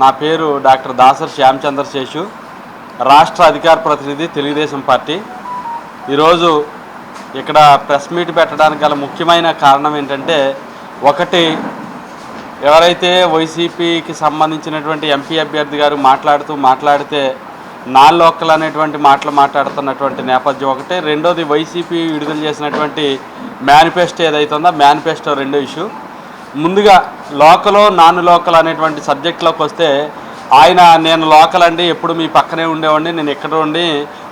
నా పేరు డాక్టర్ దాసర్ శ్యామచంద్ర శేషు రాష్ట్ర అధికార ప్రతినిధి తెలుగుదేశం పార్టీ. ఈరోజు ఇక్కడ ప్రెస్ మీట్ పెట్టడానికి గల ముఖ్యమైన కారణం ఏంటంటే ఒకటి ఎవరైతే వైసీపీకి సంబంధించినటువంటి ఎంపీ అభ్యర్థి గారు మాట్లాడుతూ మాట్లాడితే నా లోకల్ అనేటువంటి మాటలు మాట్లాడుతున్నటువంటి నేపథ్యం ఒకటి. రెండోది వైసీపీ విడుదల చేసినటువంటి మేనిఫెస్టో ఏదైతుందో ఉందో మేనిఫెస్టో రెండో ఇష్యూ. ముందుగా లోకలో నాన్ లోకల్ అనేటువంటి సబ్జెక్ట్లోకి వస్తే ఆయన నేను లోకల్ అండి ఎప్పుడు మీ పక్కనే ఉండేవాడిని నేను ఇక్కడ ఉండి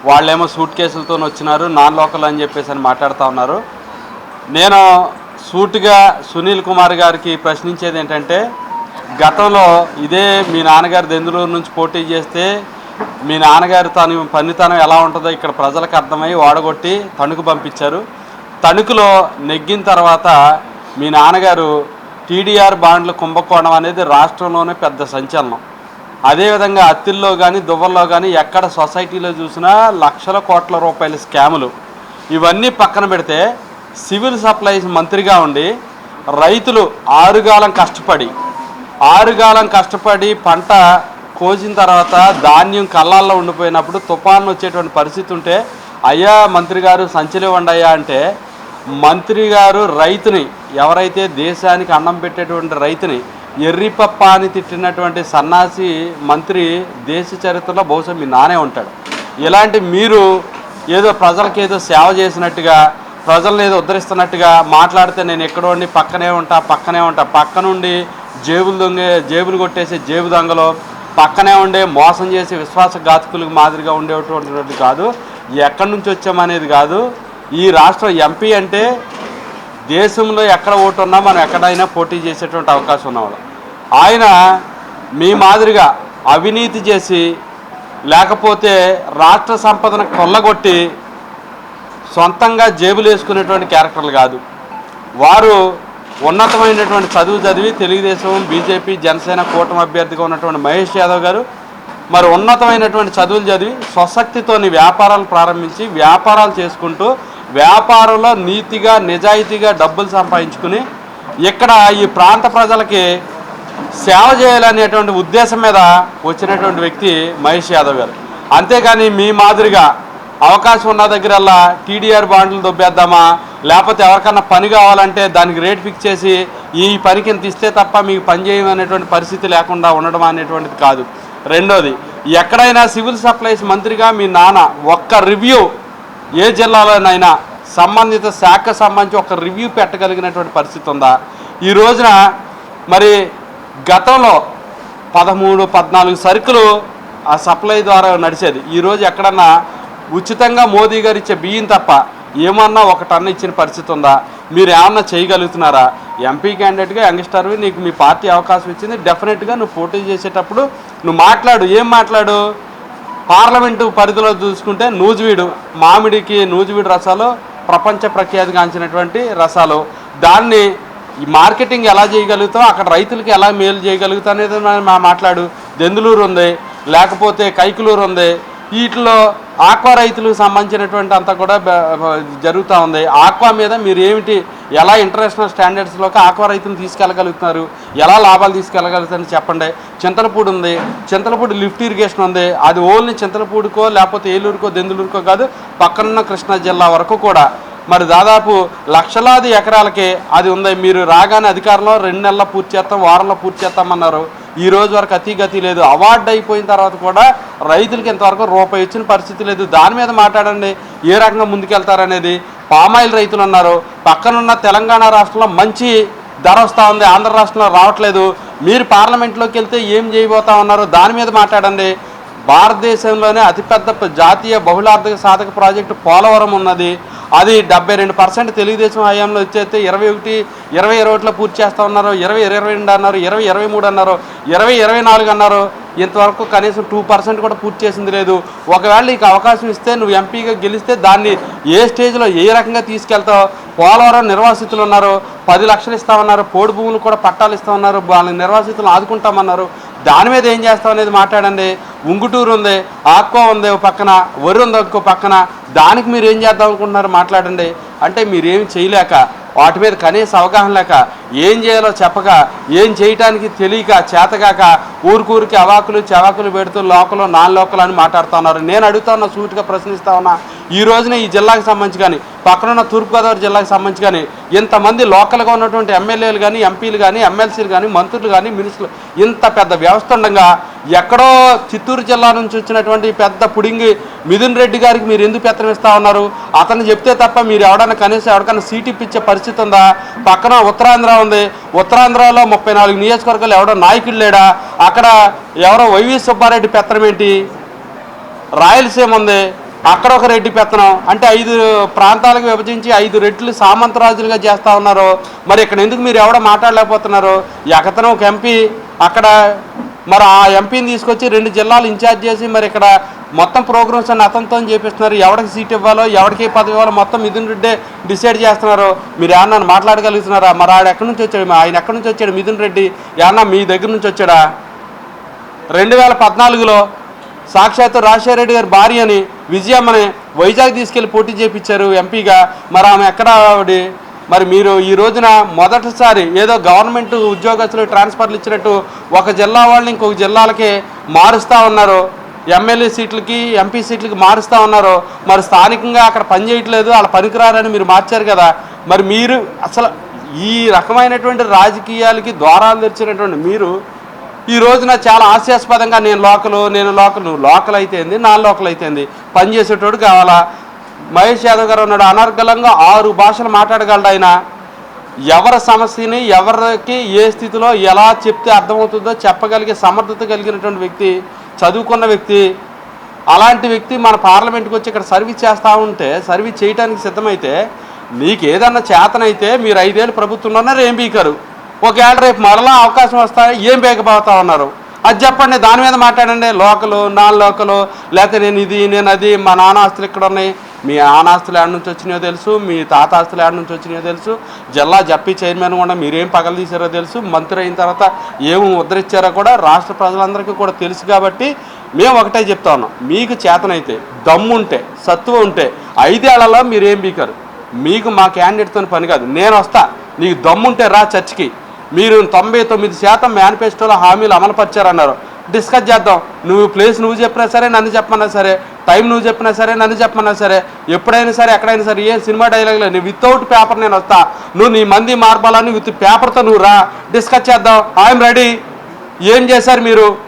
వాళ్ళేమో సూట్ కేసులతో వచ్చినారు నాన్ లోకల్ అని చెప్పేసి అని మాట్లాడుతూ ఉన్నారు. నేను సూటుగా సునీల్ కుమార్ గారికి ప్రశ్నించేది ఏంటంటే గతంలో ఇదే మీ నాన్నగారు దెందులూరు నుంచి పోటీ చేస్తే మీ నాన్నగారు తను పనితనం ఎలా ఉంటుందో ఇక్కడ ప్రజలకు అర్థమై ఓడగొట్టి తణుకు పంపించారు. తణుకులో నెగ్గిన తర్వాత మీ నాన్నగారు టీడీఆర్ బాండ్ల కుంభకోణం అనేది రాష్ట్రంలోనే పెద్ద సంచలనం. అదేవిధంగా అత్తిల్లో కానీ దువ్వల్లో కానీ ఎక్కడ సొసైటీలో చూసినా లక్షల కోట్ల రూపాయల స్కాములు. ఇవన్నీ పక్కన పెడితే సివిల్ సప్లైస్ మంత్రిగా ఉండి రైతులు ఆరుగాలం కష్టపడి ఆరుగాలం కష్టపడి పంట కోసిన తర్వాత ధాన్యం కళ్ళాల్లో ఉండిపోయినప్పుడు తుఫాను వచ్చేటువంటి పరిస్థితి ఉంటే అయ్యా మంత్రి గారు సంచలివ్వండి అయ్యా అంటే మంత్రి గారు రైతుని ఎవరైతే దేశానికి అన్నం పెట్టేటువంటి రైతుని ఎర్రిపప్ప అని తిట్టినటువంటి సన్నాసి మంత్రి దేశ చరిత్రలో బహుశా మీ నానే ఉంటాడు. ఇలాంటి మీరు ఏదో ప్రజలకి ఏదో సేవ చేసినట్టుగా ప్రజలను ఏదో ఉద్ధరిస్తున్నట్టుగా మాట్లాడితే నేను ఎక్కడో ఉండి పక్కనే ఉంటా పక్కనే ఉంటా. పక్క నుండి జేబులు దొంగ జేబులు కొట్టేసే జేబు దొంగలు పక్కనే ఉండే మోసం చేసే విశ్వాస ఘాతుకులకు మాదిరిగా ఉండేటువంటి కాదు. ఎక్కడి నుంచి వచ్చామనేది కాదు. ఈ రాష్ట్ర ఎంపీ అంటే దేశంలో ఎక్కడ ఓటు ఉన్నా మనం ఎక్కడైనా పోటీ చేసేటువంటి అవకాశం ఉన్నవాళ్ళం. ఆయన మీ మాదిరిగా అవినీతి చేసి లేకపోతే రాష్ట్ర సంపదను కొల్లగొట్టి సొంతంగా జేబులు వేసుకునేటువంటి క్యారెక్టర్లు కాదు. వారు ఉన్నతమైనటువంటి చదువు చదివి తెలుగుదేశం బీజేపీ జనసేన కూటమి అభ్యర్థిగా ఉన్నటువంటి మహేష్ యాదవ్ గారు మరి ఉన్నతమైనటువంటి చదువులు చదివి స్వశక్తితోని వ్యాపారాలు ప్రారంభించి వ్యాపారాలు చేసుకుంటూ వ్యాపారంలో నీతిగా నిజాయితీగా డబ్బులు సంపాదించుకుని ఇక్కడ ఈ ప్రాంత ప్రజలకి సేవ చేయాలనేటువంటి ఉద్దేశం మీద వచ్చినటువంటి వ్యక్తి మహేష్ యాదవ్ గారు. అంతేగాని మీ మాదిరిగా అవకాశం ఉన్న దగ్గరల్లా టీడీఆర్ బాండ్లు దొబ్బేద్దామా? లేకపోతే ఎవరికన్నా పని కావాలంటే దానికి రేట్ ఫిక్స్ చేసి ఈ పనికి ఇంత ఇస్తే తప్ప మీకు పని చేయమనేటువంటి పరిస్థితి లేకుండా ఉండడం అనేటువంటిది కాదు. రెండోది ఎక్కడైనా సివిల్ సప్లైస్ మంత్రిగా మీ నాన్న ఒక్క రివ్యూ ఏ జిల్లాలోనైనా సంబంధిత శాఖ సంబంధించి ఒక రివ్యూ పెట్టగలిగినటువంటి పరిస్థితి ఉందా? ఈ రోజున మరి గతంలో పదమూడు పద్నాలుగు సరుకులు ఆ సప్లై ద్వారా నడిచేది. ఈరోజు ఎక్కడన్నా ఉచితంగా మోదీ గారు ఇచ్చే బియ్యం తప్ప ఏమన్నా ఒక టన్ను ఇచ్చిన పరిస్థితి ఉందా? మీరు ఏమన్నా చేయగలుగుతున్నారా? ఎంపీ క్యాండిడేట్గా యంగ్స్టర్వి నీకు మీ పార్టీ అవకాశం ఇచ్చింది. డెఫినెట్గా నువ్వు పోటీ చేసేటప్పుడు నువ్వు మాట్లాడు. ఏం మాట్లాడు? పార్లమెంటు పరిధిలో చూసుకుంటే నూజివీడు మామిడికి నూజివీడు రసాలు ప్రపంచ ప్రఖ్యాతిగాంచినటువంటి రసాలు. దాన్ని ఈ మార్కెటింగ్ ఎలా చేయగలుగుతావు అక్కడ రైతులకి ఎలా మేలు చేయగలుగుతా అనేది మా- మాట్లాడు. దెందులూరు ఉంది లేకపోతే కైకులూరు ఉంది. వీటిలో ఆక్వా రైతులకు సంబంధించినటువంటి అంతా కూడా జరుగుతూ ఉంది. ఆక్వా మీద మీరు ఏమిటి ఎలా ఇంటర్నేషనల్ స్టాండర్డ్స్లోకి ఆక్వా రైతులు తీసుకెళ్ళగలుగుతున్నారు ఎలా లాభాలు తీసుకెళ్ళగలుగుతారని చెప్పండి. చింతలపూడి ఉంది చింతలపూడి లిఫ్ట్ ఇరిగేషన్ ఉంది. అది ఓన్లీ చింతలపూడికో లేకపోతే ఏలూరుకో దెందులూరుకో కాదు పక్కనున్న కృష్ణా జిల్లా వరకు కూడా. మరి దాదాపు లక్షలాది ఎకరాలకి అది ఉంది. మీరు రాగానే అధికారంలో రెండు నెలల్లో పూర్తి చేస్తాం వారంలో పూర్తి చేస్తామన్నారు. ఈ రోజు వరకు అతి గతి లేదు. అవార్డు అయిపోయిన తర్వాత కూడా రైతులకి ఇంతవరకు రూపాయి ఇచ్చిన పరిస్థితి లేదు. దాని మీద మాట్లాడండి. ఏ రకంగా ముందుకెళ్తారనేది పామాయిల్ రైతులు ఉన్నారు పక్కనున్న తెలంగాణ రాష్ట్రంలో మంచి ధర వస్తూ ఉంది. ఆంధ్ర రాష్ట్రంలో రావట్లేదు. మీరు పార్లమెంట్లోకి వెళ్తే ఏం చేయబోతా ఉన్నారో? దాని మీద మాట్లాడండి. భారతదేశంలోనే అతిపెద్ద జాతీయ బహుళార్థక సాధక ప్రాజెక్టు పోలవరం ఉన్నది. అది డెబ్బై రెండు పర్సెంట్ తెలుగుదేశం హయాంలో వచ్చేస్తే ఇరవై ఒకటి ఇరవై ఇరవై పూర్తి చేస్తా ఉన్నారు ఇరవై ఇరవై రెండు అన్నారు ఇరవై ఇరవై మూడు అన్నారు ఇరవై ఇరవై నాలుగు అన్నారు. ఇంతవరకు కనీసం టూ పర్సెంట్ కూడా పూర్తి చేసింది లేదు. ఒకవేళ నీకు అవకాశం ఇస్తే నువ్వు ఎంపీగా గెలిస్తే దాన్ని ఏ స్టేజ్లో ఏ రకంగా తీసుకెళ్తావు? పోలవరం నిర్వాసితులు ఉన్నారు పది లక్షలు ఇస్తామన్నారు పోడు భూములు కూడా పట్టాలు ఇస్తామన్నారు వాళ్ళ నిర్వాసితులను ఆదుకుంటామన్నారు. దాని మీద ఏం చేస్తాం అనేది మాట్లాడండి. ఉంగుటూరు ఉంది ఆక్వా ఉంది ఒక పక్కన వరి ఉంది ఇంకో పక్కన. దానికి మీరు ఏం చేద్దాం అనుకుంటున్నారు మాట్లాడండి. అంటే మీరేం చేయలేక వాటి మీద కనీస అవగాహన లేక ఏం చేయాలో చెప్పక ఏం చేయటానికి తెలియక చేతగాక ఊరికూరికి అవాకులు చవాకులు పెడుతూ లోకలు నాన్ లోకలు అని మాట్లాడుతున్నారు నేను అడుగుతా సూటిగా ప్రశ్నిస్తా ఉన్నా. ఈ రోజున ఈ జిల్లాకు సంబంధించి కానీ పక్కనున్న తూర్పుగోదావరి జిల్లాకు సంబంధించి కానీ ఇంతమంది లోకల్గా ఉన్నటువంటి ఎమ్మెల్యేలు కానీ ఎంపీలు కానీ ఎమ్మెల్సీలు కానీ మంత్రులు కానీ మినిస్టర్లు ఇంత పెద్ద వ్యవస్థ ఉండగా ఎక్కడో చిత్తూరు జిల్లా నుంచి వచ్చినటువంటి పెద్ద పుడింగి మిథున్ రెడ్డి గారికి మీరు ఎందుకు పెత్తనం ఇస్తా ఉన్నారు? అతను చెప్తే తప్ప మీరు ఎవడన్నా కనీసం ఎవరికైనా సీట్ ఇప్పించే పరిస్థితి ఉందా? పక్కన ఉత్తరాంధ్ర ఉంది. ఉత్తరాంధ్రలో ముప్పై నాలుగు నియోజకవర్గాలు ఎవడో నాయకుడు లేడా? అక్కడ ఎవరో వైవి సుబ్బారెడ్డి పెత్తనం ఏంటి? రాయలసీమ ఉంది. అక్కడ ఒక రెడ్డి పెత్తనం. అంటే ఐదు ప్రాంతాలకు విభజించి ఐదు రెడ్లు సామంతరాజులుగా చేస్తా ఉన్నారు. మరి ఇక్కడ ఎందుకు మీరు ఎవడో మాట్లాడలేకపోతున్నారు? ఎకతనం ఒక ఎంపీ అక్కడ మరి ఆ ఎంపీని తీసుకొచ్చి రెండు జిల్లాలు ఇన్ఛార్జ్ చేసి మరి ఇక్కడ మొత్తం ప్రోగ్రామ్స్ అన్ని అతనితో చేపిస్తున్నారు. ఎవరికి సీట్ ఇవ్వాలో ఎవరికి పదవి ఇవ్వాలో మొత్తం మిథున్ రెడ్డి డిసైడ్ చేస్తున్నారు. మీరు ఏమన్నా మాట్లాడగలుగుతున్నారా? మరి ఆడ ఎక్కడి నుంచి వచ్చాడు? ఆయన ఎక్కడి నుంచి వచ్చాడు? మిథున్ రెడ్డి ఏమన్నా మీ దగ్గర నుంచి వచ్చాడా? రెండు వేల పద్నాలుగులో సాక్షాత్తు రాజశేఖర రెడ్డి గారి భార్య అని విజయమ్మని వైజాగ్ తీసుకెళ్ళి పోటీ చేపించారు ఎంపీగా. మరి ఆమె ఎక్కడ ఆవిడ? మరి మీరు ఈ రోజున మొదటిసారి ఏదో గవర్నమెంట్ ఉద్యోగస్తులు ట్రాన్స్ఫర్లు ఇచ్చినట్టు ఒక జిల్లా వాళ్ళని ఇంకొక జిల్లాలకి మారుస్తూ ఉన్నారు ఎమ్మెల్యే సీట్లకి ఎంపీ సీట్లకి మారుస్తూ ఉన్నారు మరి స్థానికంగా అక్కడ పని చేయట్లేదు వాళ్ళ పనికిరారని మీరు మార్చారు కదా మరి మీరు అసలు ఈ రకమైనటువంటి రాజకీయాలకి ద్వారాలు తెరిచినటువంటి మీరు ఈ రోజున చాలా హాస్యాస్పదంగా నేను లోకలు నేను లోకల్ నువ్వు లోకల్ అయితేంది నా లోకల్ అయితేంది పని చేసేటోడు కావాలా? మహేష్ యాదవ్ గారు ఉన్నాడు. అనర్గలంగా ఆరు భాషలు మాట్లాడగలడు ఆయన. ఎవరి సమస్యని ఎవరికి ఏ స్థితిలో ఎలా చెప్తే అర్థమవుతుందో చెప్పగలిగే సమర్థత కలిగినటువంటి వ్యక్తి చదువుకున్న వ్యక్తి. అలాంటి వ్యక్తి మన పార్లమెంట్కి వచ్చి ఇక్కడ సర్వీస్ చేస్తూ ఉంటే సర్వీస్ చేయడానికి సిద్ధమైతే మీకు ఏదన్నా చేతనైతే మీరు ఐదేళ్ళు ప్రభుత్వంలో ఏం బీకరు ఒకవేళ రేపు మరలా అవకాశం వస్తాయి ఏం బీకపోతా ఉన్నారు? అది చెప్పండి దాని మీద మాట్లాడండి. లోకలు నా లోకలు లేకపోతే నేను ఇది నేను అది మా నాన్న ఆస్తులు ఇక్కడ ఉన్నాయి. మీ ఆనాస్తులు ఆస్తులు ఏడ నుంచి వచ్చినాయో తెలుసు మీ తాత ఆస్తులు ఏడ నుంచి వచ్చినాయో తెలుసు. జిల్లా జప్పి చైర్మన్ కూడా మీరేం పగలు తీసారో తెలుసు. మంత్రి అయిన తర్వాత ఏం ఉద్ధరించారో కూడా రాష్ట్ర ప్రజలందరికీ కూడా తెలుసు కాబట్టి మేము ఒకటే చెప్తా ఉన్నాం. మీకు చేతనైతే దమ్ముంటే సత్తువ ఉంటే ఐదేళ్ళలో మీరేం బీకారు? మీకు మా క్యాండిడేట్తో పని కాదు. నేను వస్తా. నీకు దమ్ముంటే రా చర్చికి. మీరు తొంభై తొమ్మిది శాతం మేనిఫెస్టోలో హామీలు అమలుపరిచారన్నారు. డిస్కస్ చేద్దాం. నువ్వు ప్లేస్ నువ్వు చెప్పినా సరే నన్ను చెప్పమన్నా సరే టైం నువ్వు చెప్పినా సరే నన్ను చెప్పమన్నా సరే ఎప్పుడైనా సరే ఎక్కడైనా సరే ఏ సినిమా డైలాగ్ లేదు వితౌట్ పేపర్ నేను వస్తా. నువ్వు నీ మంది మార్పాలని విత్ పేపర్తో నువ్వు రా. డిస్కస్ చేద్దాం. ఐఎమ్ రెడీ ఏం చేశారు మీరు?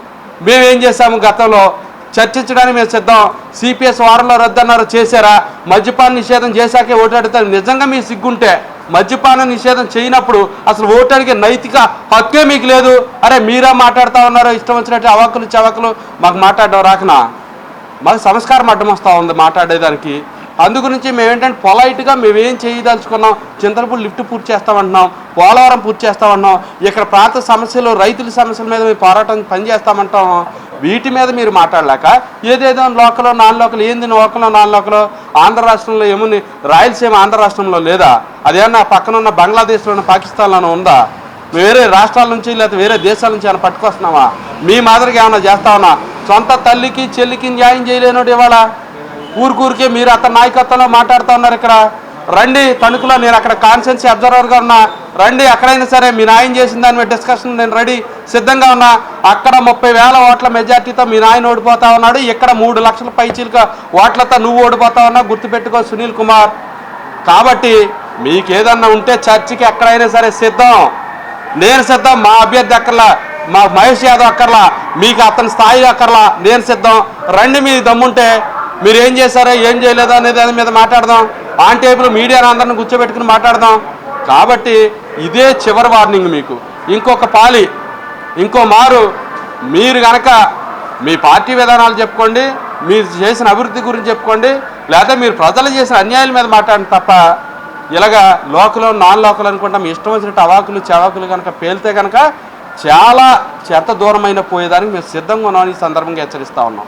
మేమేం చేశాము గతంలో? చర్చించడానికి మేము సిద్ధం. సిపిఎస్ వారంలో రద్దన్నారు. చేశారా? మద్యపాన నిషేధం చేశాకే ఓటాడుతారు నిజంగా మీ సిగ్గుంటే మద్యపాన నిషేధం చేయనప్పుడు అసలు ఓటాడికి నైతిక హక్కే మీకు లేదు. అరే మీరా మాట్లాడుతూ ఉన్నారో ఇష్టం వచ్చినట్టు అవాకులు చవాకులు మాకు మాట్లాడడం రాకనా? మాకు సంస్కారం అడ్డం వస్తూ ఉంది మాట్లాడేదానికి. అందు గురించి మేమేంటంటే పొలైట్గా మేమేం చేయదలుచుకున్నాం. చింతలపూడి లిఫ్ట్ పూర్తి చేస్తామంటున్నాం. పోలవరం పూర్తి చేస్తామంటున్నాం. ఇక్కడ ప్రాంత సమస్యలు రైతుల సమస్యల మీద మేము పోరాటం పనిచేస్తామంటాం. వీటి మీద మీరు మాట్లాడలేక ఏదేదో లోకలో నాన్ లోకల్ ఏంది లోకలో నాన్ లోకలో ఆంధ్ర రాష్ట్రంలో ఏముంది రాయలసీమ ఆంధ్ర రాష్ట్రంలో లేదా? అదేమన్నా పక్కన ఉన్న బంగ్లాదేశ్లోని పాకిస్తాన్లోనూ ఉందా? వేరే రాష్ట్రాల నుంచి లేకపోతే వేరే దేశాల నుంచి ఏమైనా పట్టుకొస్తున్నావా? మీ మాదిరిగా ఏమైనా చేస్తామన్నా సొంత తల్లికి చెల్లికి న్యాయం చేయలేనోడు ఇవాళ? ఊరికూరికే మీరు అతని నాయకత్వంలో మాట్లాడుతూ ఉన్నారు ఇక్కడ. రండి తణుకులో నేను అక్కడ కాన్సెన్సీ అబ్జర్వర్గా ఉన్నా. రండి ఎక్కడైనా సరే మీ నాయన చేసిన దాని మీద డిస్కషన్ నేను రెడీ సిద్ధంగా ఉన్నా. అక్కడ ముప్పై వేల ఓట్ల మెజార్టీతో మీ నాయన ఓడిపోతా ఉన్నాడు. ఇక్కడ మూడు లక్షల పైచీలక ఓట్లతో నువ్వు ఓడిపోతా ఉన్నా గుర్తుపెట్టుకో సునీల్ కుమార్. కాబట్టి మీకు ఏదన్నా ఉంటే చర్చికి ఎక్కడైనా సరే సిద్ధం. నేను సిద్ధం మా అభ్యర్థి అక్కర్లా మా మహేష్ యాదవ్ అక్కర్లా మీకు అతని స్థాయి అక్కర్లా నేను సిద్ధం. రండి మీ దమ్ముంటే మీరు ఏం చేశారో ఏం చేయలేదా అనేది దాని మీద మాట్లాడదాం. ఆన్ టేబుల్ మీడియాను అందరిని కూర్చోబెట్టుకుని మాట్లాడదాం. కాబట్టి ఇదే చివరి వార్నింగ్ మీకు. ఇంకొక పాలి ఇంకో మారు. మీరు గనక మీ పార్టీ విధానాలు చెప్పుకోండి మీరు చేసిన అభివృద్ధి గురించి చెప్పుకోండి లేదా మీరు ప్రజలు చేసిన అన్యాయాల మీద మాట్లాడండి తప్ప ఇలాగా లోకలు నాన్ లోకల్ అనుకుంటా మీ ఇష్టం వచ్చినట్టు అవాకులు చవాకులు కనుక పేలితే కనుక చాలా చెత్త దూరమైన పోయేదానికి మేము సిద్ధంగా ఉన్నామని ఈ సందర్భంగా హెచ్చరిస్తూ ఉన్నాం.